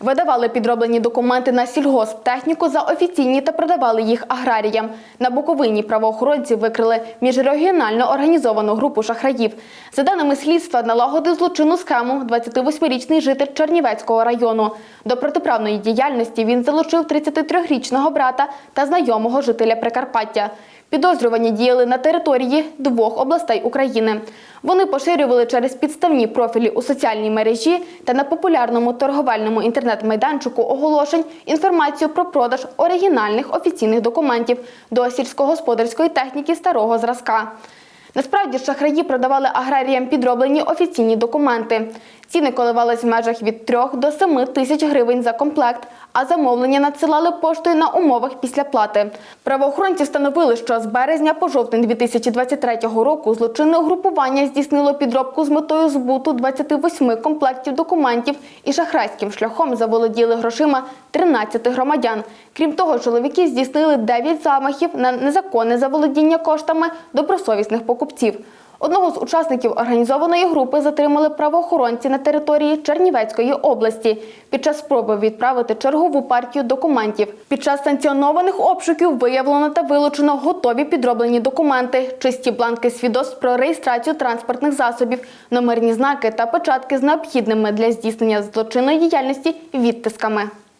Видавали підроблені документи на сільгосптехніку за офіційні та продавали їх аграріям. На Буковині правоохоронці викрили міжрегіонально організовану групу шахраїв. За даними слідства, налагодив злочинну схему 28-річний житель Чернівецького району. До протиправної діяльності він залучив 33-річного брата та знайомого жителя Прикарпаття. Підозрювані діяли на території двох областей України. Вони поширювали через підставні профілі у соціальній мережі та на популярному торговельному інтернет-майданчику оголошень інформацію про продаж оригінальних офіційних документів до сільськогосподарської техніки старого зразка. Насправді шахраї продавали аграріям підроблені офіційні документи. Ціни коливались в межах від 3 до 7 тисяч гривень за комплект, а замовлення надсилали поштою на умовах після плати. Правоохоронці встановили, що з березня по жовтень 2023 року злочинне угрупування здійснило підробку з метою збуту 28 комплектів документів і шахрайським шляхом заволоділи грошима 13 громадян. Крім того, чоловіки здійснили 9 замахів на незаконне заволодіння коштами добросовісних покупців. Одного з учасників організованої групи затримали правоохоронці на території Чернівецької області під час спроби відправити чергову партію документів. Під час санкціонованих обшуків виявлено та вилучено готові підроблені документи, чисті бланки свідоцтв про реєстрацію транспортних засобів, номерні знаки та печатки з необхідними для здійснення злочинної діяльності відтисками.